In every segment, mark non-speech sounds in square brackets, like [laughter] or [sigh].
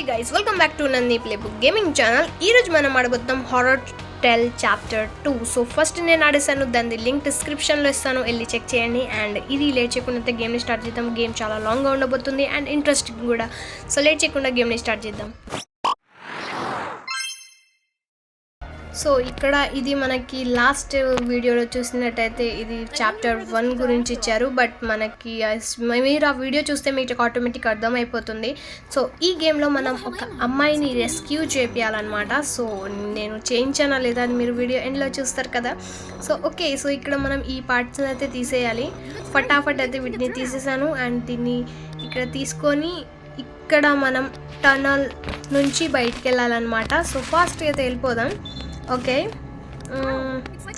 Hey guys welcome back to Nandi play book gaming channel ఈ రోజు మనం అడుగుతాం horror tale chapter two so first నేను ఆడేసాను దాని లింక్ డిస్క్రిప్షన్లో ఇస్తాను వెళ్ళి చెక్ చేయండి. అండ్ ఇది లేట్ చేయకుండా గేమ్ని స్టార్ట్ చేద్దాం. గేమ్ చాలా లాంగ్గా ఉండబోతుంది అండ్ ఇంట్రెస్టింగ్ కూడా. సో లేట్ చేయకుండా గేమ్ని స్టార్ట్ చేద్దాం. సో ఇక్కడ ఇది మనకి లాస్ట్ వీడియోలో చూసినట్టయితే ఇది చాప్టర్ వన్ గురించి ఇచ్చారు బట్ మనకి మీరు ఆ వీడియో చూస్తే మీకు ఆటోమేటిక్ అర్థమైపోతుంది. సో ఈ గేమ్లో మనం ఒక అమ్మాయిని రెస్క్యూ చేపియాలన్నమాట. సో నేను చేయించానా లేదా అని మీరు వీడియో ఎండ్లో చూస్తారు కదా. సో ఓకే సో ఇక్కడ మనం ఈ పార్ట్స్ అయితే తీసేయాలి. ఫటాఫట్ అయితే వీటిని తీసేసాను అండ్ దీన్ని ఇక్కడ తీసుకొని ఇక్కడ మనం టనల్ నుంచి బయటికి వెళ్ళాలన్నమాట. సో ఫాస్ట్గా అయితే వెళ్ళిపోదాం. ఓకే.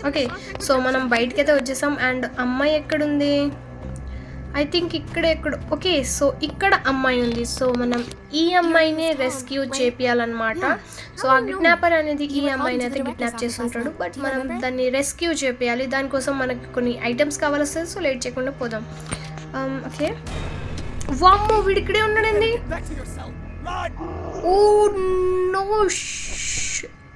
ఓకే. సో మనం బయటికి అయితే వచ్చేసాం. అండ్ అమ్మాయి ఎక్కడుంది? ఐ థింక్ ఇక్కడ ఎక్కడ ఓకే. సో ఇక్కడ అమ్మాయి ఉంది. సో మనం ఈ అమ్మాయినే రెస్క్యూ చేపియాలన్నమాట. సో ఆ కిడ్నాపర్ అనేది ఈ అమ్మాయిని అయితే కిడ్నాప్ చేస్తుంటాడు. బట్ మనం దాన్ని రెస్క్యూ చేపియాలి. దానికోసం మనకి కొన్ని ఐటమ్స్ కావాలి వస్తుంది సో లేట్ చేయకుండా పోదాం. ఓకే. వామ్మో వీడు ఇక్కడే ఉన్నాడండి oh no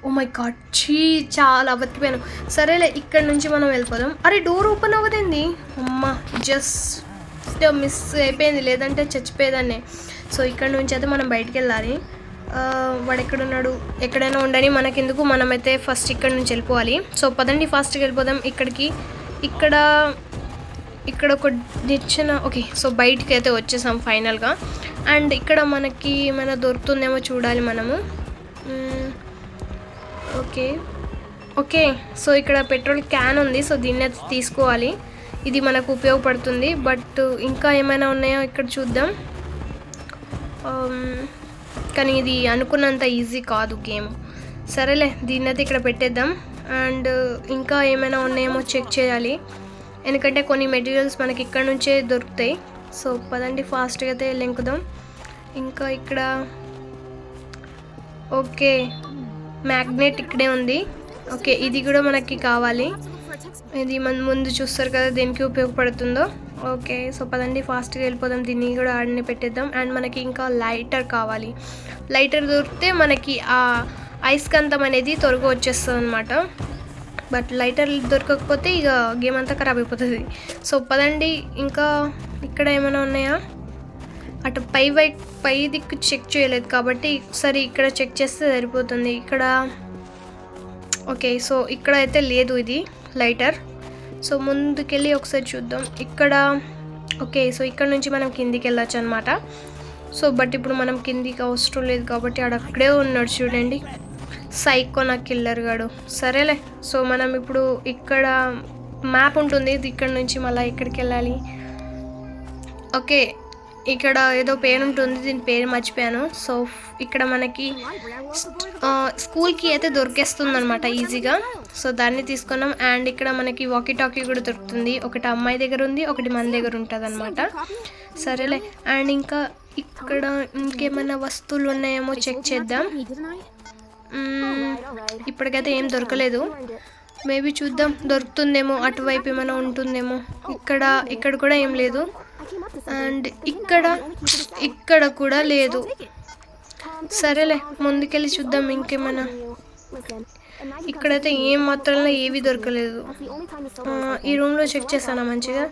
oh my God చీ చాలా బతికిపోయాను సరేలే ఇక్కడ నుంచి మనం వెళ్ళిపోదాం. అరే డోర్ ఓపెన్ అవ్వదండి అమ్మ జస్ట్ మిస్ అయిపోయింది. లేదంటే చచ్చిపోయేదాన్ని. సో ఇక్కడ నుంచి అయితే మనం బయటికి వెళ్ళాలి. ఆ, వాడు ఎక్కడున్నాడు ఎక్కడైనా ఉండని మనకెందుకు? మనమైతే ఫస్ట్ ఇక్కడ నుంచి వెళ్ళిపోవాలి. సో పదండి ఫాస్ట్గా వెళ్ళిపోదాం. ఇక్కడికి ఇక్కడ ఇక్కడ ఒక నిచ్చిన ఓకే సో బయటికి అయితే వచ్చేసాం ఫైనల్గా అండ్ ఇక్కడ మనకి ఏమైనా దొరుకుతుందేమో చూడాలి మనము. ఓకే. ఓకే సో ఇక్కడ పెట్రోల్ క్యాన్ ఉంది సో దీన్ని అయితే తీసుకోవాలి. ఇది మనకు ఉపయోగపడుతుంది బట్ ఇంకా ఏమైనా ఉన్నాయో ఇక్కడ చూద్దాం. కానీ ఇది అనుకున్నంత ఈజీ కాదు గేమ్. సరేలే దీన్ని అయితే ఇక్కడ పెట్టేద్దాం. అండ్ ఇంకా ఏమైనా ఉన్నాయేమో చెక్ చేయాలి. ఎందుకంటే కొన్ని మెటీరియల్స్ మనకి ఇక్కడ నుంచే దొరుకుతాయి. సో పదండి ఫాస్ట్గా అయితే లెంకుదాం. ఇంకా ఇక్కడ ఓకే. మ్యాగ్నెట్ ఇక్కడే ఉంది. ఓకే ఇది కూడా మనకి కావాలి. ఇది మన ముందు చూస్తారు కదా దేనికి ఉపయోగపడుతుందో. ఓకే సో పదండి ఫాస్ట్గా వెళ్ళిపోదాం. దీన్ని కూడా ఆడనే పెట్టేద్దాం. అండ్ మనకి ఇంకా లైటర్ కావాలి. లైటర్ దొరికితే మనకి ఆ ఐస్కంతం అనేది త్వరగా వచ్చేస్తుంది అనమాట బట్ లైటర్ దొరకకపోతే ఇక గేమ్ అంతా ఖరాబ్ అయిపోతుంది. సో పదండి ఇంకా ఇక్కడ ఏమైనా ఉన్నాయా? అటు పై వై పై దిక్కు చెక్ చేయలేదు కాబట్టి ఒకసారి ఇక్కడ చెక్ చేస్తే సరిపోతుంది. ఇక్కడ ఓకే సో ఇక్కడ అయితే లేదు ఇది లైటర్. సో ముందుకెళ్ళి ఒకసారి చూద్దాం. ఇక్కడ ఓకే సో ఇక్కడ నుంచి మనం కిందికి వెళ్ళొచ్చు అనమాట సో బట్ ఇప్పుడు మనం కిందికి అవసరం లేదు కాబట్టి ఆడ అక్కడే ఉన్నాడు చూడండి. సైకో నా కిల్లర్ గాడు. సరేలే సో మనం ఇప్పుడు ఇక్కడ మ్యాప్ ఉంటుంది. ఇది ఇక్కడ నుంచి మళ్ళీ ఎక్కడికి వెళ్ళాలి? ఓకే ఇక్కడ ఏదో పేరు ఉంటుంది దీని పేరు మర్చిపోయాను. సో ఇక్కడ మనకి స్కూల్కి అయితే దొరికేస్తుంది అనమాట ఈజీగా. సో దాన్ని తీసుకున్నాం. అండ్ ఇక్కడ మనకి వాకీ టాకీ కూడా దొరుకుతుంది. ఒకటి అమ్మాయి దగ్గర ఉంది ఒకటి మన దగ్గర ఉంటుంది అనమాట సరేలే. అండ్ ఇంకా ఇక్కడ ఇంకేమైనా వస్తువులు ఉన్నాయేమో చెక్ చేద్దాం. ఇప్పటికైతే ఏం దొరకలేదు. మేబీ చూద్దాం. దొరుకుతుందేమో అటువైపు ఏమైనా ఉంటుందేమో. ఇక్కడ ఇక్కడ కూడా ఏం లేదు. అండ్ ఇక్కడ ఇక్కడ కూడా లేదు సరేలే ముందుకెళ్ళి చూద్దాం ఇంకేమైనా ఇక్కడైతే ఏం మాత్రంలో ఏవి దొరకలేదు ఈ రూమ్లో చెక్ చేశానా మంచిగా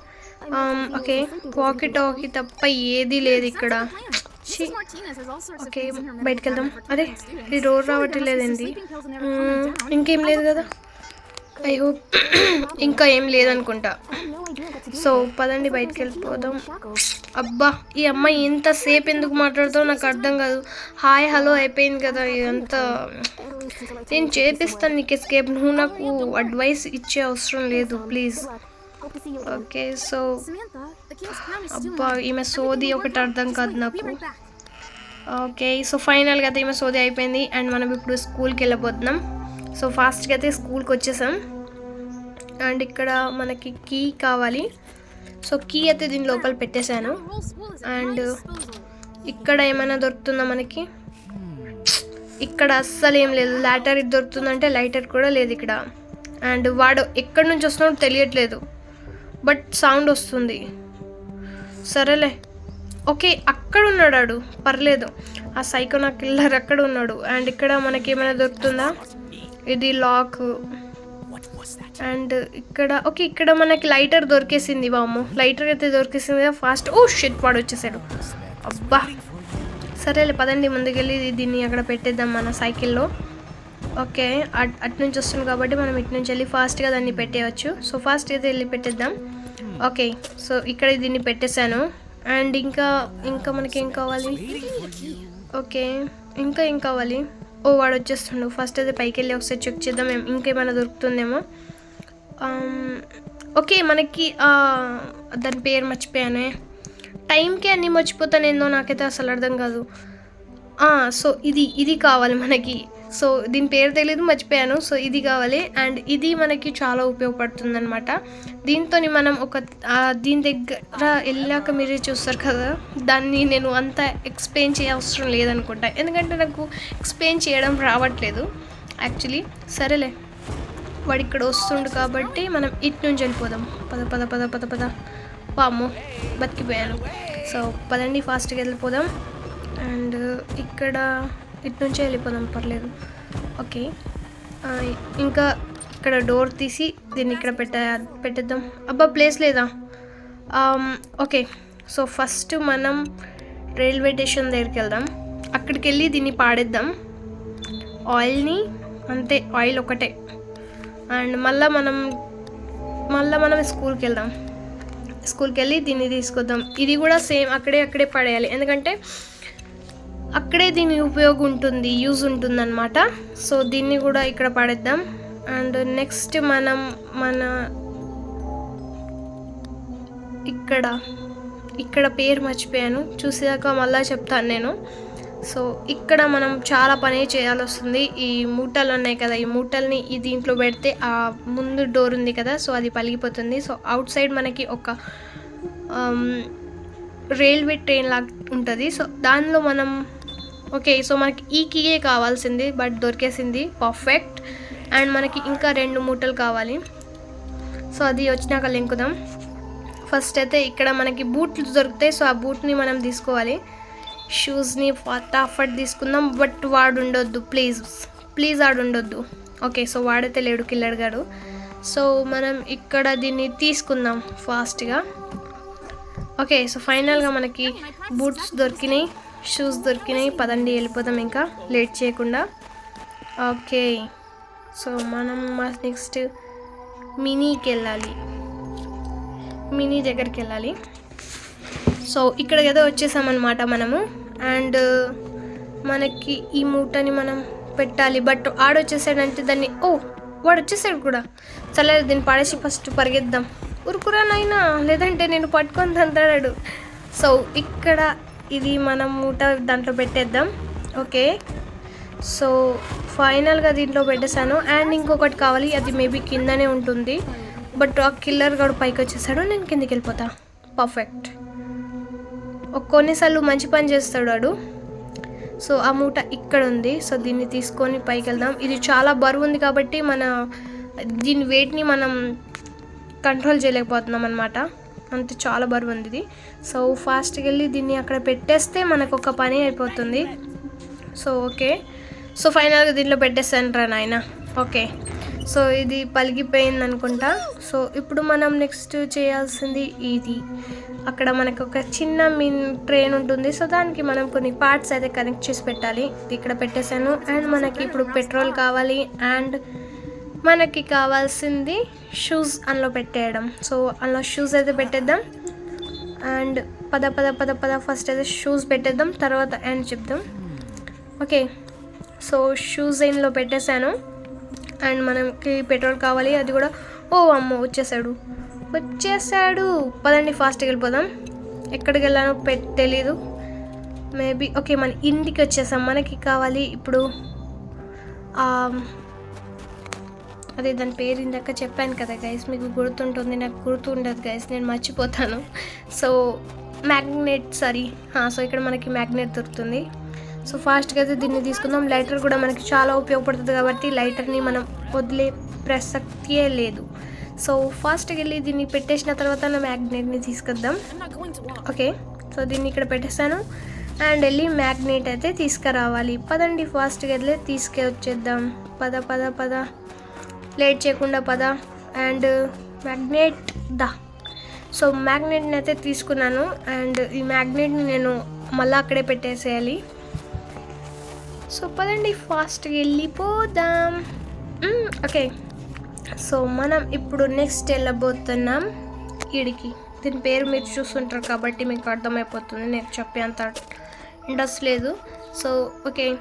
ఓకే వాకీ టాకీ తప్ప ఏది లేదు ఇక్కడ. ఓకే బయటికి వెళ్దాం అదే ఈ డోర్ రావట్లేదండి ఇంకేం లేదు కదా ఐ హోప్ ఇంకా ఏం లేదనుకుంటా. సో పదండి బయటికి వెళ్ళిపోదాం అబ్బా ఈ అమ్మాయి ఇంతసేపు ఎందుకు మాట్లాడుతావు నాకు అర్థం కాదు. హాయ్ హలో అయిపోయింది కదా ఇదంతా. నేను చేపిస్తాను నీకు ఎస్కేప్ నువ్వు నాకు అడ్వైస్ ఇచ్చే అవసరం లేదు ప్లీజ్ ఓకే సో అబ్బా ఈమె సోది ఒకటి అర్థం కాదు నాకు. ఓకే సో ఫైనల్గా అయితే ఈమె సోది అయిపోయింది. అండ్ మనం ఇప్పుడు స్కూల్కి వెళ్ళబోతున్నాం. సో ఫాస్ట్గా అయితే స్కూల్కి వచ్చేసాం. అండ్ ఇక్కడ మనకి కీ కావాలి. సో కీ అయితే దీని లోపల పెట్టేశాను. అండ్ ఇక్కడ ఏమైనా దొరుకుతుందా మనకి? ఇక్కడ అస్సలు ఏం లేదు. లైటర్ ఇది దొరుకుతుందంటే లైటర్ కూడా లేదు ఇక్కడ. అండ్ వాడు ఎక్కడి నుంచి వస్తున్నాడు తెలియట్లేదు. బట్ సౌండ్ వస్తుంది. సరేలే. ఓకే అక్కడ ఉన్నాడు ఆడు. పర్లేదు. ఆ సైకోనా కిల్లర్ అక్కడ ఉన్నాడు. అండ్ ఇక్కడ మనకి ఏమైనా దొరుకుతుందా? ఇది లాక్. అండ్ ఇక్కడ ఓకే ఇక్కడ మనకి లైటర్ దొరికేసింది బాము లైటర్ అయితే దొరికేసింది కదా ఫాస్ట్. ఓ షెట్ వాడు వచ్చేసాడు. అబ్బా. సరేలే పదండి ముందుకెళ్ళి దీన్ని అక్కడ పెట్టేద్దాం మన సైకిల్లో. ఓకే అట్ అటు నుంచి వస్తుంది కాబట్టి మనం ఇటు నుంచి వెళ్ళి ఫాస్ట్గా దాన్ని పెట్టేయచ్చు. సో ఫాస్ట్ అయితే వెళ్ళి పెట్టేద్దాం. ఓకే సో ఇక్కడ దీన్ని పెట్టేశాను. అండ్ ఇంకా ఇంకా మనకి ఏం కావాలి? ఓకే ఇంకా ఏం కావాలి? ఓ వాడు వచ్చేస్తుండు. ఫస్ట్ అయితే పైకి వెళ్ళి ఒకసారి చెక్ చేద్దాం మేము ఇంకేమైనా దొరుకుతుందేమో. ఓకే మనకి దాని పేరు మర్చిపోయానే. టైంకి అన్నీ మర్చిపోతానేందో నాకైతే అసలు అర్థం కాదు. సో ఇది ఇది కావాలి మనకి. సో దీని పేరు తెలియదు మర్చిపోయాను. సో ఇది కావాలి. అండ్ ఇది మనకి చాలా ఉపయోగపడుతుంది అనమాట దీంతో మనం ఒక దీని దగ్గర వెళ్ళాక మీరే చూస్తారు కదా. దాన్ని నేను అంత ఎక్స్ప్లెయిన్ చేయ అవసరం లేదనుకుంటా. ఎందుకంటే నాకు ఎక్స్ప్లెయిన్ చేయడం రావట్లేదు యాక్చువల్లీ సరేలే. వాడు ఇక్కడ వస్తుండు కాబట్టి మనం ఇటు నుంచి వెళ్ళిపోదాం. పద పద పద పద పద. పాము బతికిపోయాను. సో పదండి ఫాస్ట్గా వెళ్ళిపోదాం. అండ్ ఇక్కడ ఇటు నుంచే వెళ్ళిపోదాం పర్లేదు. ఓకే. ఇంకా ఇక్కడ డోర్ తీసి దీన్ని ఇక్కడ పెట్ట పెట్టేద్దాం. అబ్బా ప్లేస్ లేదా? ఓకే. సో ఫస్ట్ మనం రైల్వే స్టేషన్ దగ్గరికి వెళ్దాం. అక్కడికి వెళ్ళి దీన్ని పాడేద్దాం. ఆయిల్ని అంతే ఆయిల్ ఒకటే అండ్ మళ్ళీ మనం మళ్ళీ మనం స్కూల్కి వెళ్దాం. స్కూల్కి వెళ్ళి దీన్ని తీసుకొద్దాం. ఇది కూడా సేమ్ అక్కడే అక్కడే పడేయాలి. ఎందుకంటే అక్కడే దీని ఉపయోగం ఉంటుంది యూజ్ ఉంటుందన్నమాట. సో దీన్ని కూడా ఇక్కడ పడేద్దాం. అండ్ నెక్స్ట్ మనం మన ఇక్కడ ఇక్కడ పేరు మర్చిపోయాను. చూసాక మళ్ళీ చెప్తాను నేను. సో ఇక్కడ మనం చాలా పని చేయాల్సి వస్తుంది ఈ మూటలు ఉన్నాయి కదా ఈ మూటల్ని ఈ దీంట్లో పెడితే ఆ ముందు డోర్ ఉంది కదా సో అది పలిగిపోతుంది. సో అవుట్ సైడ్ మనకి ఒక రైల్వే ట్రైన్ లాగా ఉంటుంది. సో దానిలో మనం ఓకే సో మనకి ఈ కీయే కావాల్సింది బట్ దొరికేసింది పర్ఫెక్ట్. అండ్ మనకి ఇంకా రెండు మూటలు కావాలి. సో అది వచ్చినాక లింకుదాం. ఫస్ట్ అయితే ఇక్కడ మనకి బూట్లు దొరుకుతాయి సో ఆ బూట్ని మనం తీసుకోవాలి. షూస్ని ఫటాఫట్ తీసుకుందాం బట్ వాడు ఉండొద్దు ప్లీజ్. ప్లీజ్ ఆడు ఉండొద్దు ఓకే సో వాడైతే లేడు కిల్లర్ గాడు సో మనం ఇక్కడ దీన్ని తీసుకుందాం ఫాస్ట్గా. ఓకే సో ఫైనల్గా మనకి బూట్స్ దొరికినాయి. షూస్ దొరికినాయి. పదండి వెళ్ళిపోదాం ఇంకా. లేట్ చేయకుండా. ఓకే. సో మనం నెక్స్ట్ మినీకి వెళ్ళాలి. మినీ దగ్గరికి వెళ్ళాలి. సో ఇక్కడ ఏదో వచ్చేసామన్నమాట మనము. అండ్ మనకి ఈ మూటని మనం పెట్టాలి. బట్ ఆడొచ్చేసాడంటే దాన్ని ఓ వాడు వచ్చేసాడు కూడా. సరే దీన్ని పడేసి ఫస్ట్ పరిగెద్దాం. ఉరుకురా నాయనా లేదంటే నేను పట్టుకొని తంతాడాడు. సో ఇక్కడ ఇది మనం మూట దాంట్లో పెట్టేద్దాం. ఓకే. సో ఫైనల్గా దీంట్లో పెట్టేశాను. అండ్ ఇంకొకటి కావాలి. అది మేబీ కిందనే ఉంటుంది. బట్ ఆ కిల్లర్ గడు పైకి వచ్చేసాడు. నేను కిందకి వెళ్ళిపోతా. పర్ఫెక్ట్. కొన్నిసార్లు మంచి పని చేస్తాడు వాడు. సో ఆ మూట ఇక్కడ ఉంది. సో దీన్ని తీసుకొని పైకి వెళ్దాం. ఇది చాలా బరువు ఉంది కాబట్టి మన దీని వెయిట్ని మనం కంట్రోల్ చేయలేకపోతున్నాం అనమాట అంతే చాలా బరువు ఉంది ఇది సో ఫాస్ట్గా వెళ్ళి దీన్ని అక్కడ పెట్టేస్తే మనకు ఒక పని అయిపోతుంది. So okay. సో ఫైనల్గా దీంట్లో పెట్టేస్తాను రా నాయన. ఓకే. సో ఇది పలిగిపోయింది అనుకుంటా సో ఇప్పుడు మనం నెక్స్ట్ చేయాల్సింది ఇది. అక్కడ మనకు ఒక చిన్న మిన్ ట్రైన్ ఉంటుంది. సో దానికి మనం కొన్ని పార్ట్స్ అయితే కనెక్ట్ చేసి పెట్టాలి. ఇది ఇక్కడ పెట్టేశాను. అండ్ మనకి ఇప్పుడు పెట్రోల్ కావాలి. అండ్ మనకి కావాల్సింది షూస్ అందులో పెట్టేయడం. సో అందులో షూస్ అయితే పెట్టేద్దాం. అండ్ పద పద పద పద ఫస్ట్ అయితే షూస్ పెట్టేద్దాం. తర్వాత అండ్ చెప్దాం. ఓకే సో షూస్ ఇందులో పెట్టేశాను. అండ్ మనకి పెట్రోల్ కావాలి. అది కూడా ఓ అమ్మ వచ్చేసాడు. వచ్చేసాడు. పదండి ఫాస్ట్గా వెళ్ళిపోదాం. ఎక్కడికి వెళ్ళానో పెట్ తెలీదు. మేబీ ఓకే మన ఇంటికి వచ్చేసాం. మనకి కావాలి ఇప్పుడు అదే దాని పేరు ఇందాక చెప్పాను కదా గైస్ మీకు గుర్తుంటుంది నాకు గుర్తు ఉండదు గైస్ నేను మర్చిపోతాను. సో మ్యాగ్నెట్ సారీ సో ఇక్కడ మనకి మ్యాగ్నెట్ దొరుకుతుంది. సో ఫాస్ట్గా అయితే దీన్ని తీసుకుందాం. లైటర్ కూడా మనకి చాలా ఉపయోగపడుతుంది కాబట్టి లైటర్ని మనం వదిలే ప్రసక్తియే లేదు. సో ఫాస్ట్గా వెళ్ళి దీన్ని పెట్టేసిన తర్వాత నా మ్యాగ్నెట్ని తీసుకొద్దాం. ఓకే సో దీన్ని ఇక్కడ పెట్టేస్తాను అండ్ వెళ్ళి మ్యాగ్నెట్ అయితే తీసుకురావాలి. పదండి ఫాస్ట్గా వెళ్ళి తీసుకొచ్చేద్దాం పద పద పద. లేట్ చేయకుండా పద. అండ్ మ్యాగ్నెట్ దా. సో మ్యాగ్నెట్ని అయితే తీసుకున్నాను. అండ్ ఈ మ్యాగ్నెట్ని నేను మళ్ళీ అక్కడే పెట్టేసేయాలి. సో పదండి ఫాస్ట్గా వెళ్ళిపోదాం. ఓకే. సో మనం ఇప్పుడు నెక్స్ట్ వెళ్ళబోతున్నాం. ఈడికి. దీని పేరు మీరు చూస్తుంటారు కాబట్టి మీకు అర్థమైపోతుంది. నేను చెప్పేంత ఇంట్రెస్ట్ లేదు. So okay.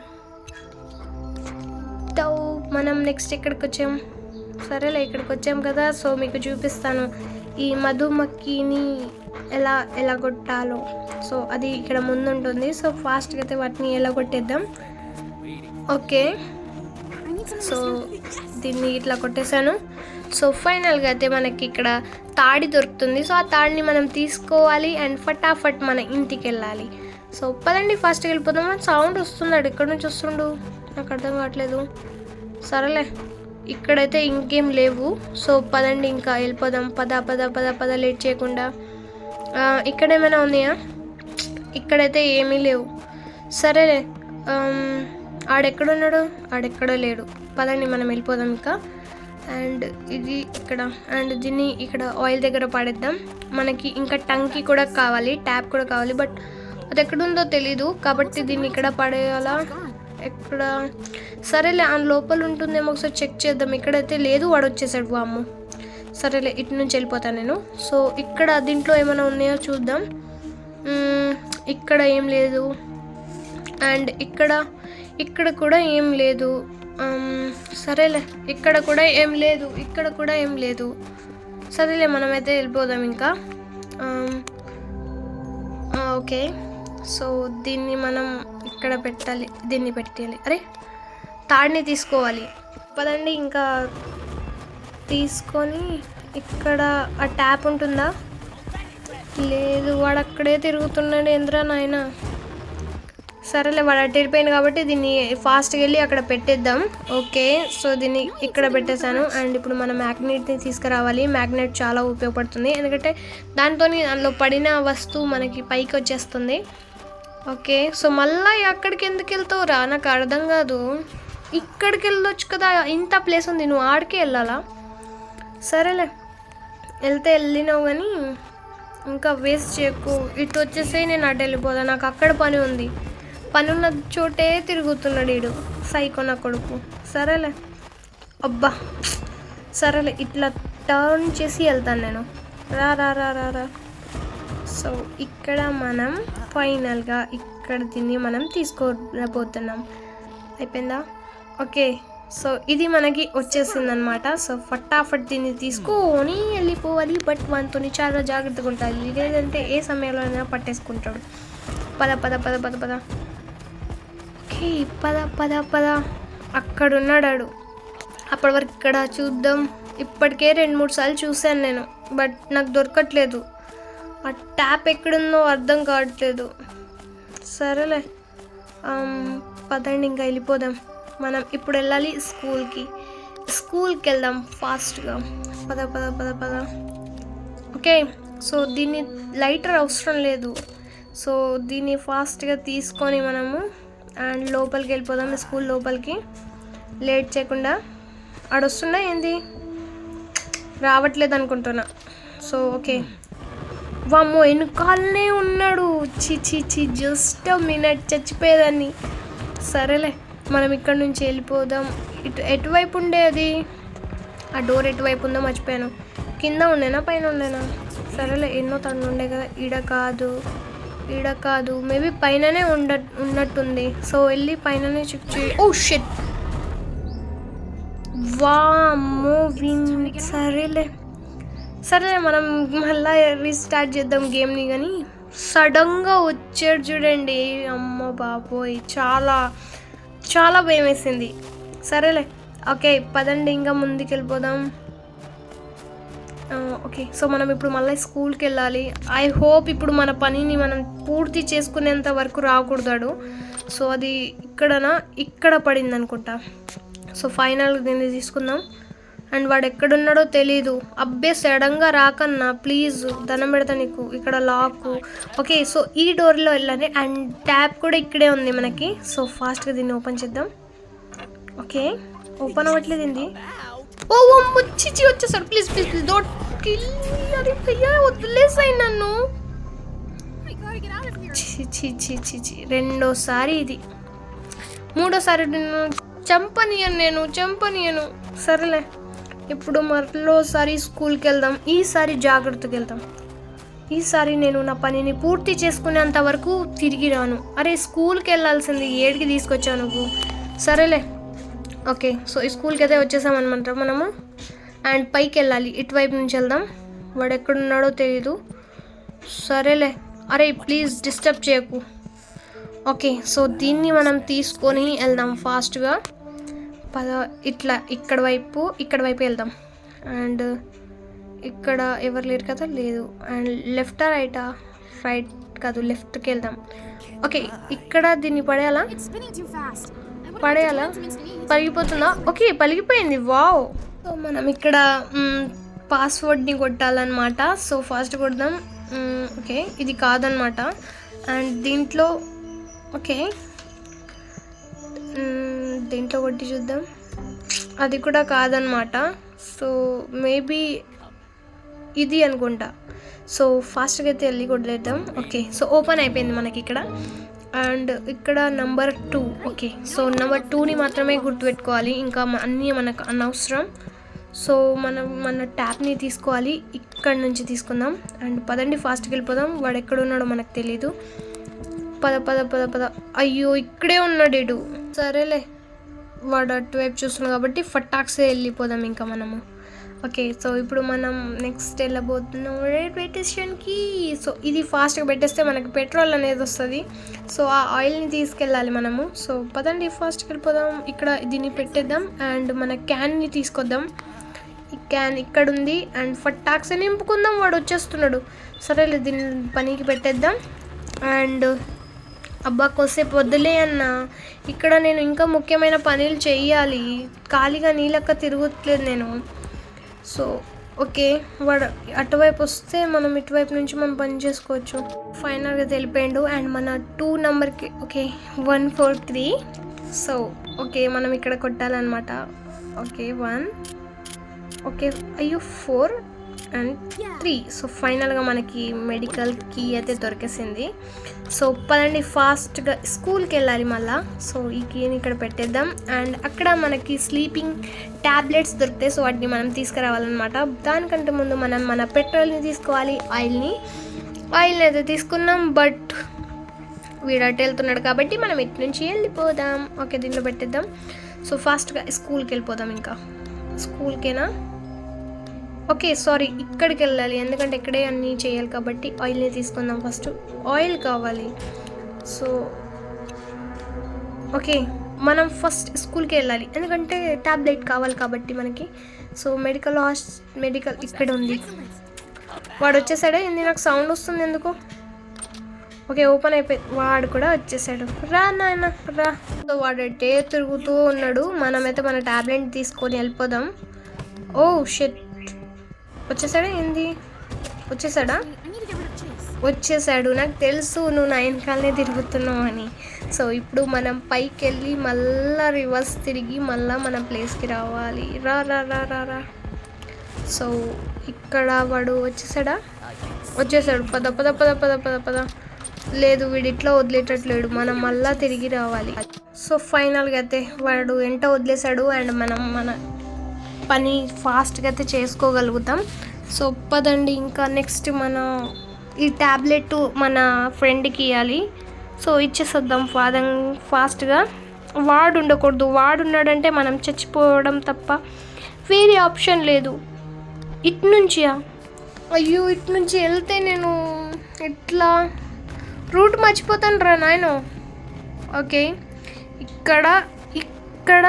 మనం నెక్స్ట్ ఎక్కడికి వచ్చాం? సరేలే ఇక్కడికి వచ్చాం కదా సో మీకు చూపిస్తాను. ఈ మధుమక్కిని ఎలా ఎలా కొట్టాలో. సో అది ఇక్కడ ముందు ఉంటుంది సో ఫాస్ట్గా అయితే వాటిని ఎలా కొట్టేద్దాం? ఓకే. సో దీన్ని ఇట్లా కొట్టేశాను. సో ఫైనల్గా అయితే మనకి ఇక్కడ తాడి దొరుకుతుంది. సో ఆ తాడిని మనం తీసుకోవాలి అండ్ ఫటాఫట్ మన ఇంటికి వెళ్ళాలి సో పదండి ఫాస్ట్గా వెళ్ళిపోదాం సౌండ్ వస్తున్నాడు. ఇక్కడ నుంచి వస్తుండు? నాకు అర్థం కావట్లేదు. సరేలే. ఇక్కడైతే ఇంకేం లేవు. సో పదండి ఇంకా వెళ్ళిపోదాం. పద పద పద పద లేట్ చేయకుండా. ఇక్కడ ఏమైనా ఉన్నాయా? ఇక్కడైతే ఏమీ లేవు. సరేలే ఆమ్, ఆడెక్కడున్నాడు? ఆడెక్కడో లేడు. పదండి మనం వెళ్ళిపోదాం ఇంకా. అండ్ ఇది ఇక్కడ అండ్ దీన్ని ఇక్కడ ఆయిల్ దగ్గర పడేద్దాం. మనకి ఇంకా టంకి కూడా కావాలి ట్యాప్ కూడా కావాలి. బట్ అది ఎక్కడుందో తెలీదు. కాబట్టి దీన్ని ఇక్కడ పడేయాలా? ఎక్కడ? సరేలే ఆ లోపల ఉంటుందేమో ఒకసారి చెక్ చేద్దాం. ఇక్కడైతే లేదు వాడు వచ్చేసాడు వామ్ము. సరేలే ఇటు నుంచి వెళ్ళిపోతాను నేను. సో ఇక్కడ దీంట్లో ఏమైనా ఉన్నాయో చూద్దాం. ఇక్కడ ఏం లేదు. అండ్ ఇక్కడ ఇక్కడ కూడా ఏం లేదు. సరేలే ఇక్కడ కూడా ఏం లేదు ఇక్కడ కూడా ఏం లేదు. సరేలే మనమైతే వెళ్ళిపోదాం ఇంకా. ఓకే. సో దీన్ని మనం ఇక్కడ పెట్టాలి దీన్ని పెట్టాలి అరే తాడిని తీసుకోవాలి. పదండి ఇంకా తీసుకొని ఇక్కడ ఆ ట్యాప్ ఉంటుందా? లేదు వాడు అక్కడే తిరుగుతున్నాడు ఏంద్రా నాయన? సరేలే వాడు అట్టిపోయింది కాబట్టి దీన్ని ఫాస్ట్గా వెళ్ళి అక్కడ పెట్టేద్దాం. ఓకే సో దీన్ని ఇక్కడ పెట్టేశాను. అండ్ ఇప్పుడు మనం మ్యాగ్నెట్ని తీసుకురావాలి. మ్యాగ్నెట్ చాలా ఉపయోగపడుతుంది. ఎందుకంటే దాంతో అందులో పడిన వస్తువు మనకి పైకి వచ్చేస్తుంది. ఓకే సో మళ్ళీ అక్కడికి ఎందుకు వెళ్తావురా? నాకు అర్థం కాదు. ఇక్కడికి వెళ్ళొచ్చు కదా ఇంత ప్లేస్ ఉంది నువ్వు ఆడికి వెళ్ళాలా? సరేలే వెళ్తే వెళ్ళినావు కానీ ఇంకా వేస్ట్ చేయకు. ఇటు వచ్చేసే నేను అటు వెళ్ళిపోదా? నాకు అక్కడ పని ఉంది. పని ఉన్న చోటే తిరుగుతున్నాడు వీడు సైకో నా కొడుకు. సరేలే. అబ్బా సరేలే ఇట్లా టర్న్ చేసి వెళ్తాను నేను. రా రా రా రా రా. సో ఇక్కడ మనం ఫైనల్గా ఇక్కడ దీన్ని మనం తీసుకోబోతున్నాం. అయిపోయిందా? ఓకే. సో ఇది మనకి వచ్చేసిందనమాట సో ఫటాఫట్ దీన్ని తీసుకొని వెళ్ళిపోవాలి. బట్ మనతో చాలా జాగ్రత్తగా ఉండాలి. లేదంటే ఏ సమయంలో అయినా పట్టేసుకుంటాడు. పద పద పద పద పద. ఓకే పద పద పద. అక్కడ ఉన్నాడు అప్పటి వరకు ఇక్కడ చూద్దాం. ఇప్పటికే రెండు మూడు సార్లు చూశాను నేను. బట్ నాకు దొరకట్లేదు. ఆ ట్యాప్ ఎక్కడుందో అర్థం కావట్లేదు. సరేలే. పదండి ఇంకా వెళ్ళిపోదాం. మనం ఇప్పుడు వెళ్ళాలి స్కూల్కి. స్కూల్కి వెళ్దాం ఫాస్ట్గా. పద పద పద పద. ఓకే. సో దీన్ని లైటర్ అవసరం లేదు. సో దీన్ని ఫాస్ట్గా తీసుకొని మనము అండ్ లోపలికి వెళ్ళిపోదాం స్కూల్ లోపలికి. లేట్ చేయకుండా. ఆడొస్తున్నా ఏంది? రావట్లేదు అనుకుంటున్నా. So okay. వామ్మో వెనుకాలనే ఉన్నాడు. చి చి చి జస్ట్ మినిట్ చచ్చిపోయేదాన్ని. సరేలే మనం ఇక్కడ నుంచి వెళ్ళిపోదాం. ఇటు ఎటువైపు ఉండే అది? ఆ డోర్ ఎటువైపు ఉందో మర్చిపోయాను. కింద ఉండేనా పైన ఉండేనా? సరేలే ఎన్నో తను ఉండే కదా. ఈడ కాదు ఈడ కాదు. మేబీ పైననే ఉండ ఉన్నట్టుంది. సో వెళ్ళి పైననే చెక్ ఓ షెట్ వామ్మో సరేలే. సరేలే మనం మళ్ళీ రీస్టార్ట్ చేద్దాం గేమ్ని కానీ సడన్గా వచ్చాడు చూడండి. అమ్మ బాబోయ్ చాలా చాలా భయం వేసింది. సరేలే ఓకే పదండి ఇంకా ముందుకు వెళ్ళిపోదాం ఓకే సో మనం ఇప్పుడు మళ్ళీ స్కూల్కి వెళ్ళాలి ఐ హోప్ ఇప్పుడు మన పనిని మనం పూర్తి చేసుకునేంత వరకు రాకూడదాడు. సో అది ఇక్కడనా? ఇక్కడ పడింది అనుకుంటా సో ఫైనల్ దీన్ని తీసుకుందాం. అండ్ వాడు ఎక్కడున్నాడో తెలీదు. అబ్బే సడన్గా రాకన్నా ప్లీజ్ దండం పెడతా నీకు. ఇక్కడ లాక్ ఓకే సో ఈ డోర్లో వెళ్ళాలి. అండ్ ట్యాప్ కూడా ఇక్కడే ఉంది మనకి. సో ఫాస్ట్గా దీన్ని ఓపెన్ చేద్దాం. ఓకే ఓపెన్ అవ్వట్లేదు ఇది ఓ చిచి వచ్చేసాడు. Please please please don't kill అరే భయ్యా వదిలేసాయి నన్ను. రెండోసారి ఇది. మూడోసారి నేను చంపనీయను నేను చంపనీయను. సరేలే. ఇప్పుడు మరోసారి స్కూల్కి వెళ్దాం ఈసారి జాగ్రత్తగా వెళ్దాం ఈసారి నేను నా పనిని పూర్తి చేసుకునేంత వరకు తిరిగి రాను. అరే స్కూల్కి వెళ్ళాల్సింది ఏడికి తీసుకొచ్చావు నువ్వు? సరేలే. ఓకే సో ఈ స్కూల్కి అయితే వచ్చేసామనమాట మనము. అండ్ పైకి వెళ్ళాలి ఇటువైపు నుంచి వెళ్దాం. వాడు ఎక్కడున్నాడో తెలీదు. సరేలే. అరే ప్లీజ్ డిస్టర్బ్ చేయకు. ఓకే సో దీన్ని మనం తీసుకొని వెళ్దాం ఫాస్ట్గా. పద ఇట్లా ఇక్కడ వైపు ఇక్కడ వైపు వెళ్దాం. అండ్ ఇక్కడ ఎవరు లేరు కదా? లేదు. అండ్ లెఫ్టా రైటా? రైట్ కాదు లెఫ్ట్కి వెళ్దాం. ఓకే ఇక్కడ దీన్ని పడేయాలా? పడేయాలా. పలిగిపోతుందా ఓకే పలిగిపోయింది వావ్! సో మనం ఇక్కడ పాస్వర్డ్ని కొట్టాలన్నమాట. సో ఫాస్ట్ కొడదాం. ఓకే ఇది కాదనమాట అండ్ దీంట్లో ఓకే. దీంట్లో కొట్టి చూద్దాం. అది కూడా కాదనమాట సో మేబీ ఇది అనుకుంటా. సో ఫాస్ట్గా అయితే వెళ్ళి కొట్టేద్దాం ఓకే. సో ఓపెన్ అయిపోయింది మనకి ఇక్కడ. అండ్ ఇక్కడ number two. Okay. So number టూని మాత్రమే గుర్తుపెట్టుకోవాలి. ఇంకా అన్నీ మనకు అనవసరం. సో మనం మన ట్యాప్ని తీసుకోవాలి. ఇక్కడ నుంచి తీసుకుందాం. అండ్ పదండి ఫాస్ట్కి వెళ్ళిపోదాం. వాడు ఎక్కడ ఉన్నాడో మనకు తెలీదు. పద పద పద పద. అయ్యో ఇక్కడే ఉన్నాడు ఇటు సరేలే. వాడు అటువైపు చూస్తున్నాం కాబట్టి ఫటాక్సే వెళ్ళిపోదాం ఇంకా మనము. ఓకే సో ఇప్పుడు మనం నెక్స్ట్ వెళ్ళబోతున్నాం. రైల్వే స్టేషన్కి సో ఇది ఫాస్ట్గా పెట్టేస్తే మనకి పెట్రోల్ అనేది వస్తుంది. సో ఆ ఆయిల్ని తీసుకెళ్ళాలి మనము. సో పదండి ఫాస్ట్కి వెళ్ళిపోదాం. ఇక్కడ దీన్ని పెట్టేద్దాం అండ్ మన క్యాన్ని తీసుకొద్దాం. ఈ క్యాన్ ఇక్కడ ఉంది అండ్ ఫటాక్స్ నింపుకుందాం. వాడు వచ్చేస్తున్నాడు. సరేలే దీన్ని పనికి పెట్టేద్దాం. అండ్ అబ్బా కొద్దిసేపు వద్దులే అన్న. ఇక్కడ నేను ఇంకా ముఖ్యమైన పనులు చేయాలి ఖాళీగా నీళ్ళక్క తిరుగుతలేదు నేను. సో ఓకే వాడు అటువైపు వస్తే మనం ఇటువైపు నుంచి మనం పని చేసుకోవచ్చు. ఫైనల్గా తెలిపాడు అండ్ మన టూ నెంబర్కి okay one four three. So okay మనం ఇక్కడ కొట్టాలన్నమాట. Okay one. ఓకే అయ్యో ఫోర్. అండ్ త్రీ సో ఫైనల్గా మనకి మెడికల్ కీ అయితే దొరికేసింది. సో పదండి ఫాస్ట్గా స్కూల్కి వెళ్ళాలి మళ్ళా. సో ఈ కీని ఇక్కడ పెట్టేద్దాం. అండ్ అక్కడ మనకి స్లీపింగ్ ట్యాబ్లెట్స్ దొరుకుతాయి సో వాటిని మనం తీసుకురావాలన్నమాట. దానికంటే ముందు మనం మన పెట్రోల్ని తీసుకోవాలి ఆయిల్ని ఆయిల్ని అయితే తీసుకున్నాం బట్ వీడు అటు వెళ్తున్నాడు కాబట్టి మనం ఇటు నుంచి వెళ్ళిపోదాం. ఓకే దీంట్లో పెట్టేద్దాం. సో ఫాస్ట్గా స్కూల్కి వెళ్ళిపోదాం ఇంకా. స్కూల్కేనా ఓకే సారీ ఇక్కడికి వెళ్ళాలి ఎందుకంటే ఇక్కడే అన్నీ చేయాలి కాబట్టి ఆయిల్ని తీసుకుందాం ఫస్ట్. ఆయిల్ కావాలి. సో ఓకే మనం ఫస్ట్ స్కూల్కి వెళ్ళాలి. ఎందుకంటే ట్యాబ్లెట్ కావాలి కాబట్టి మనకి. సో మెడికల్ హాస్ మెడికల్ ఇక్కడ ఉంది. వాడు వచ్చేసాడే? ఏంది నాకు సౌండ్ వస్తుంది ఎందుకు? ఓకే ఓపెన్ అయిపోయి వాడు కూడా వచ్చేసాడు. రా నాయన రా. వాడు అటే తిరుగుతూ ఉన్నాడు. మనమైతే మన ట్యాబ్లెట్ తీసుకొని వెళ్ళిపోదాం. ఓ షెట్. వచ్చేసాడా ఏంది? వచ్చేసాడా. వచ్చేసాడు. నాకు తెలుసు నువ్వు నా వెనకాలనే తిరుగుతున్నావు అని. సో ఇప్పుడు మనం పైకి వెళ్ళి మళ్ళా రివర్స్ తిరిగి మళ్ళా మన ప్లేస్కి రావాలి. రా రా రా రా రా. సో ఇక్కడ వాడు వచ్చేసాడా? వచ్చేసాడు. పద పద పద పద పద పద. లేదు వీడు ఇట్లా వదిలేటట్లేడు. మనం మళ్ళా తిరిగి రావాలి. సో ఫైనల్గా అయితే వాడు ఎంట వదిలేశాడు అండ్ మనం మన పని ఫాస్ట్గా అయితే చేసుకోగలుగుతాం. సో పదండి. ఇంకా నెక్స్ట్ మన ఈ ట్యాబ్లెట్ మన ఫ్రెండ్కి ఇవ్వాలి సో ఇచ్చేసేద్దాం ఫాదం ఫాస్ట్గా. వాడు ఉండకూడదు. వాడు ఉన్నాడంటే మనం చచ్చిపోవడం తప్ప వేరే ఆప్షన్ లేదు. ఇటు నుంచియా? అయ్యో ఇటు నుంచి వెళ్తే నేను ఎట్లా? రూట్ మర్చిపోతాను రా నాయన. ఓకే. ఇక్కడ ఇక్కడ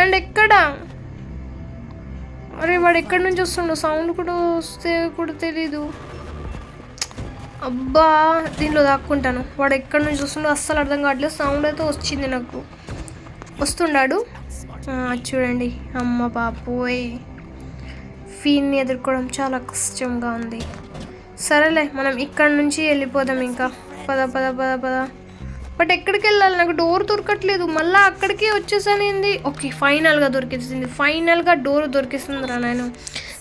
అండ్ ఎక్కడ? అరే వాడు ఎక్కడి నుంచి వస్తుండో? సౌండ్ కూడా వస్తే కూడా తెలీదు. అబ్బా దీనిలో దాక్కుంటాను. వాడు ఎక్కడి నుంచి వస్తుండో అస్సలు అర్థం కావట్లేదు. సౌండ్ అయితే వచ్చింది నాకు. వస్తున్నాడు చూడండి. అమ్మ బాపోయ్ ఫీన్ని ఎదుర్కోవడం చాలా కష్టంగా ఉంది. సరేలే మనం ఇక్కడ నుంచి వెళ్ళిపోదాం ఇంకా. పద పద పద పద. బట్ ఎక్కడికి వెళ్ళాలి నాకు డోర్ దొరకట్లేదు. మళ్ళీ అక్కడికే వచ్చేసాను ఏంది ఓకే ఫైనల్గా దొరికిస్తుంది ఫైనల్గా డోర్ దొరికిస్తుంది రా నేను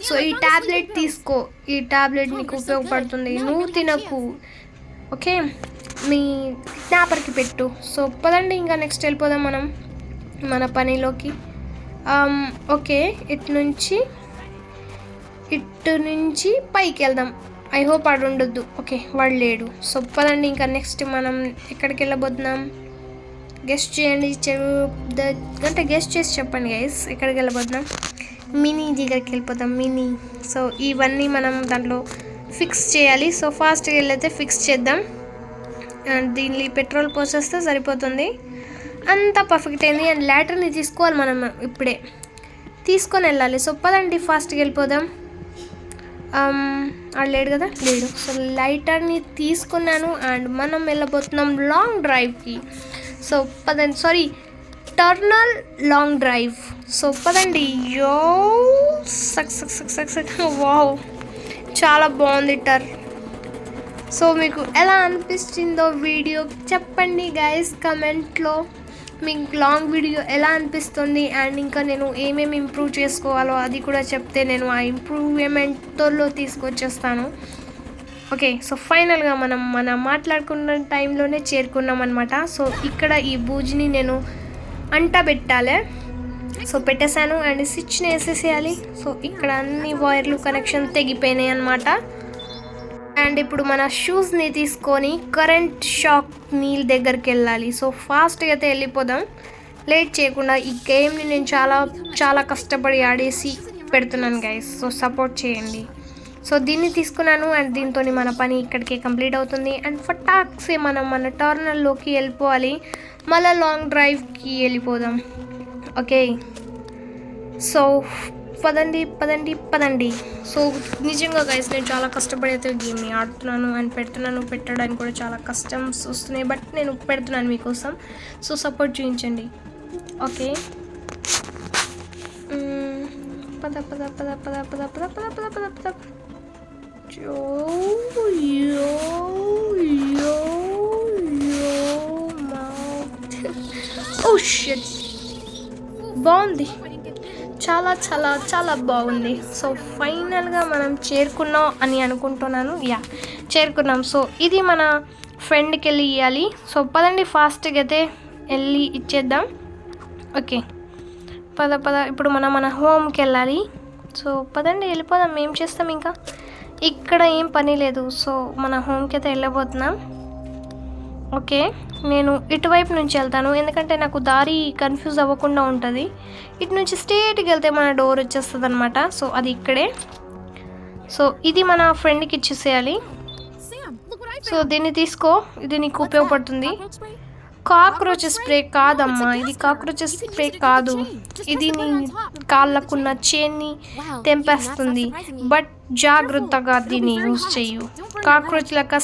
సో ఈ ట్యాబ్లెట్ తీసుకో. ఈ ట్యాబ్లెట్ నీకు ఉపయోగపడుతుంది. నువ్వు తినకు. ఓకే? మీ స్నాపర్కి పెట్టు. సో పదండి ఇంకా నెక్స్ట్ వెళ్ళిపోదాం మనం. మన పనిలోకి. ఓకే ఇటు నుంచి ఇటు నుంచి పైకి వెళ్దాం. ఐ హోప్ ఆడు ఉండొద్దు. ఓకే వాడు లేడు. సో పదండి ఇంకా నెక్స్ట్ మనం ఎక్కడికి వెళ్ళబోతున్నాం? గెస్ట్ చేయండి అంటే గెస్ట్ చేసి చెప్పండి గైస్ ఎక్కడికి వెళ్ళబోతున్నాం? మినీ దగ్గరికి వెళ్ళిపోతాం మినీ సో ఇవన్నీ మనం దాంట్లో ఫిక్స్ చేయాలి. సో ఫాస్ట్గా వెళ్ళైతే ఫిక్స్ చేద్దాం. అండ్ దీనిలో పెట్రోల్ పోసేస్తే సరిపోతుంది. అంతా పర్ఫెక్ట్ అయింది. అండ్ ల్యాటర్ని తీసుకోవాలి మనం ఇప్పుడే. తీసుకొని వెళ్ళాలి. సో పదండి ఫాస్ట్గా వెళ్ళిపోదాం. లేడు కదా? లేడు. సో లైటర్ని తీసుకున్నాను అండ్ మనం వెళ్ళబోతున్నాం లాంగ్ డ్రైవ్కి. సో పదండి సారీ టర్నల్ లాంగ్ డ్రైవ్. సో పదండి యో సక్ సక్ సక్ సక్ సక్. [laughs] వావ్ చాలా బాగుంది టర్ సో మీకు ఎలా అనిపించిందో వీడియో చెప్పండి గైస్ కమెంట్లో మీకు లాంగ్ వీడియో ఎలా అనిపిస్తుంది అండ్ ఇంకా నేను ఏమేమి ఇంప్రూవ్ చేసుకోవాలో అది కూడా చెప్తే నేను ఆ ఇంప్రూవ్మెంట్తో తీసుకొచ్చేస్తాను. ఓకే సో ఫైనల్గా మనం మనం మాట్లాడుకున్న టైంలోనే చేరుకున్నాం అనమాట సో ఇక్కడ ఈ బూజ్ని నేను అంట పెట్టాలి. సో పెట్టేశాను అండ్ స్విచ్ని వేసేసేయాలి. సో ఇక్కడ అన్ని వైర్లు కనెక్షన్ తెగిపోయినాయి అనమాట అండ్ ఇప్పుడు మన షూస్ని తీసుకొని కరెంట్ షాక్ మీల్ దగ్గరికి వెళ్ళాలి. సో ఫాస్ట్గా అయితే వెళ్ళిపోదాం. లేట్ చేయకుండా ఈ గేమ్ని నేను చాలా చాలా కష్టపడి ఆడేసి పెడుతున్నాను గైస్ సో సపోర్ట్ చేయండి. సో దీన్ని తీసుకున్నాను అండ్ దీంతో మన పని ఇక్కడికి కంప్లీట్ అవుతుంది. అండ్ ఫటాక్సే మనం మన టర్నల్లోకి వెళ్ళిపోవాలి. మళ్ళీ లాంగ్ డ్రైవ్కి వెళ్ళిపోదాం. ఓకే. సో పదండి పదండి పదండి. సో నిజంగా గైస్ నేను చాలా కష్టపడి అయితే గేమ్ని ఆడుతున్నాను అండ్ పెడుతున్నాను. పెట్టడానికి కూడా చాలా కష్టమ్స్ వస్తున్నాయి. బట్ నేను పెడుతున్నాను మీకోసం. సో సపోర్ట్ చూపించండి ఓకే పద పద పద పద పద పద పద పద పద పద. జో యో యో యో ఓ షిట్ [laughs] oh, బాగుంది. చాలా చాలా చాలా బాగుంది. సో ఫైనల్గా మనం చేరుకున్నాం అని అనుకుంటున్నాను. యా చేరుకున్నాం. సో ఇది మన ఫ్రెండ్కి వెళ్ళి ఇవ్వాలి సో పదండి ఫాస్ట్గా అయితే వెళ్ళి ఇచ్చేద్దాం. ఓకే పద పద. ఇప్పుడు మనం మన హోమ్కి వెళ్ళాలి సో పదండి వెళ్ళిపోదాం. ఏం చేస్తాం ఇంకా? ఇక్కడ ఏం పని లేదు. సో మన హోమ్కి అయితే వెళ్ళబోతున్నాం. ఓకే నేను ఇటువైపు నుంచి వెళ్తాను. ఎందుకంటే నాకు దారి కన్ఫ్యూజ్ అవ్వకుండా ఉంటుంది. ఇటు నుంచి స్ట్రేట్కి వెళ్తే మన డోర్ వచ్చేస్తుంది అనమాట సో అది ఇక్కడే. సో ఇది మన ఫ్రెండ్కి ఇచ్చేసేయాలి. సో దీన్ని తీసుకో. ఇది నీకు ఉపయోగపడుతుంది. కాక్రోచ్ స్ప్రే కాదమ్మా. ఇది కాక్రోచ్ స్ప్రే కాదు. ఇది నీ కాళ్ళకున్న చేన్ని తెంపేస్తుంది. బట్ జాగ్రత్తగా దీన్ని యూజ్ చెయ్యు. కాక్రోచ్ లెక్క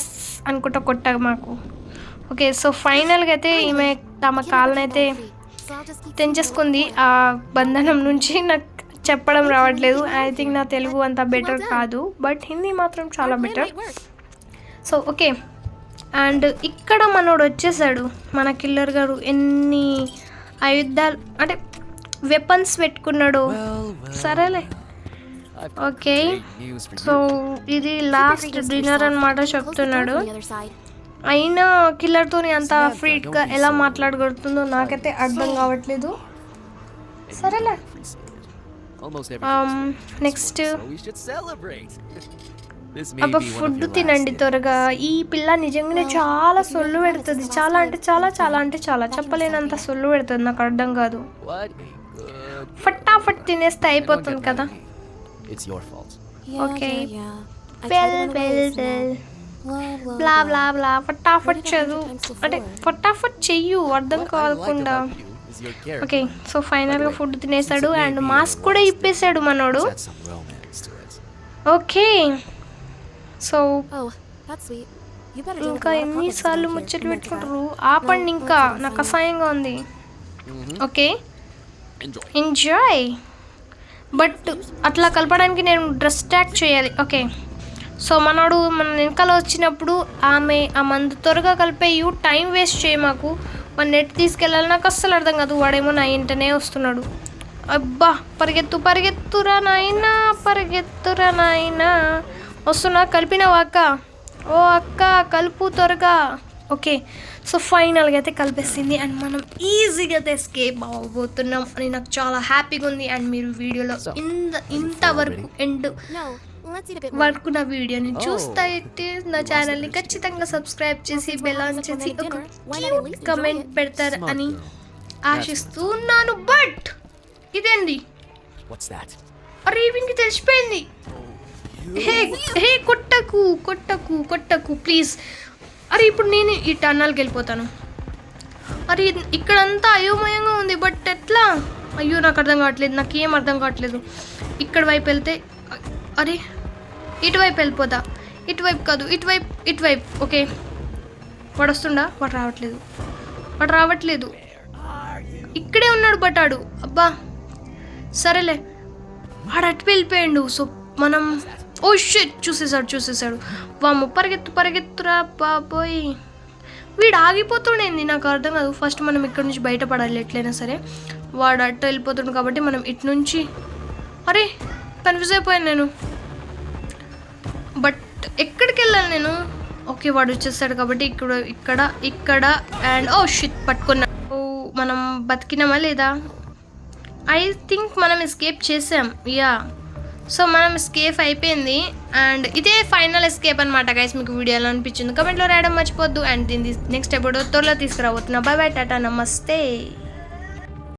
అనుకుంటా కొట్ట మాకు. ఓకే సో ఫైనల్గా అయితే ఈమె తమ కాళ్ళనైతే తెంచేసుకుంది. ఆ బంధనం నుంచి నాకు చెప్పడం రావట్లేదు. ఐ థింక్ నా తెలుగు అంత బెటర్ కాదు బట్ హిందీ మాత్రం చాలా బెటర్. So okay. అండ్ ఇక్కడ మనోడు వచ్చేసాడు. మన కిల్లర్ గారు ఎన్ని ఆయుధాలు అంటే వెపన్స్ పెట్టుకున్నాడు. సరేలే. ఓకే సో ఇది లాస్ట్ డిన్నర్ అనమాట చెప్తున్నాడు. అయినా కిల్లర్తో అంత ఫ్రీగా ఎలా మాట్లాడగలుగుతుందో నాకైతే అర్థం కావట్లేదు. సరేలే. నెక్స్ట్ అబ్బా ఫుడ్ తినండి త్వరగా. ఈ పిల్ల నిజంగానే చాలా సొల్లు పెడుతుంది. చాలా అంటే చాలా చాలా అంటే చాలా చెప్పలేనంత సొల్లు పెడుతుంది. నాకు అర్థం కాదు. ఫటాఫట్ తినేస్తే అయిపోతుంది కదా. Okay bell bell bell blah blah ఫటాఫట్ చదువు అంటే ఫటాఫట్ చెయ్యు అర్థం కాకుండా ఓకే సో ఫైనల్గా ఫుడ్ తినేసాడు అండ్ మాస్క్ కూడా ఇప్పేశాడు మనోడు ఓకే సో ఇంకా ఎన్నిసార్లు ముచ్చట్లు పెట్టుకుంటారు? ఆపండి ఇంకా. నాకు అసహ్యంగా ఉంది. ఓకే ఎంజాయ్ బట్ అట్లా కలపడానికి నేను డ్రెస్ ట్యాక్ చేయాలి. ఓకే సో మనోడు మన వెనకాల వచ్చినప్పుడు ఆమె ఆ మందు త్వరగా కలిపేయు టైం వేస్ట్ చేయి మాకు. మన నెట్ తీసుకెళ్ళాలి నాకు అస్సలు అర్థం కాదు. వాడేమో నా ఇంటనే వస్తున్నాడు. అబ్బా పరిగెత్తు పరిగెత్తురా నాయనా పరిగెత్తురా నాయనా. వస్తున్నా కలిపినావా అక్క? ఓ అక్క కలుపు త్వరగా. ఓకే సో ఫైనల్గా అయితే కలిపేసింది అండ్ మనం ఈజీగా అయితే ఎస్కేప్ అవ్వబోతున్నాం అని నాకు చాలా హ్యాపీగా ఉంది అండ్ మీరు వీడియోలో ఇంత ఇంతవరకు ఎండ్ వరకు నా వీడియోని చూస్తా అయితే నా ఛానల్ని ఖచ్చితంగా సబ్స్క్రైబ్ చేసి బెల్ ఆన్ చేసి ఒక క్యూట్ కమెంట్ పెడతారు అని. ఆశిస్తూ ఉన్నాను బట్ ఇదేంది? అరే తెలిసిపోయింది. హే హే కొట్టకు కొట్టకు కొట్టకు ప్లీజ్ అరే ఇప్పుడు నేను ఈ టన్నల్కి వెళ్ళిపోతాను. అరే ఇక్కడంతా అయోమయంగా ఉంది బట్ ఎట్లా? అయ్యో నాకు అర్థం కావట్లేదు నాకు ఏం అర్థం కావట్లేదు. ఇక్కడ వైపు వెళ్తే అరే ఇటువైపు వెళ్ళిపోతా. ఇటువైపు కాదు ఇటువైపు ఇటువైపు ఓకే. వాడు వస్తుండా? వాడు రావట్లేదు. వాడు రావట్లేదు. ఇక్కడే ఉన్నాడు బట్టాడు. అబ్బా. సరేలే. వాడు అటు వెళ్ళిపోయాడు. సో మనం ఓ షిట్ చూసేసాడు చూసేసాడు. వాము పరిగెత్తు పరిగెత్తురా బాబోయ్. వీడు ఆగిపోతుండేంది? నాకు అర్థం కాదు. ఫస్ట్ మనం ఇక్కడ నుంచి బయటపడాలి ఎట్లయినా సరే. వాడు అట్ట వెళ్ళిపోతుండు కాబట్టి మనం ఇటు నుంచి అరే కన్ఫ్యూజ్ అయిపోయాను నేను. ఎక్కడికి వెళ్ళాలి నేను? ఓకే వాడు వచ్చేస్తాడు కాబట్టి ఇక్కడ ఇక్కడ ఇక్కడ అండ్ ఓ షిట్ పట్టుకున్నా. ఓ మనం బతికినామా లేదా? ఐ థింక్ మనం ఎస్కేప్ చేసాం. యా సో మనం ఎస్కేప్ అయిపోయింది. అండ్ ఇదే ఫైనల్ ఎస్కేప్ అనమాట గైస్ మీకు వీడియోలో అనిపించింది. కమెంట్లో రాయడం మర్చిపోద్దు అండ్ దీన్ని నెక్స్ట్ ఎప్పుడు త్వరలో తీసుకురాబోతున్నా. బాయ్ బాయ్ టాటా నమస్తే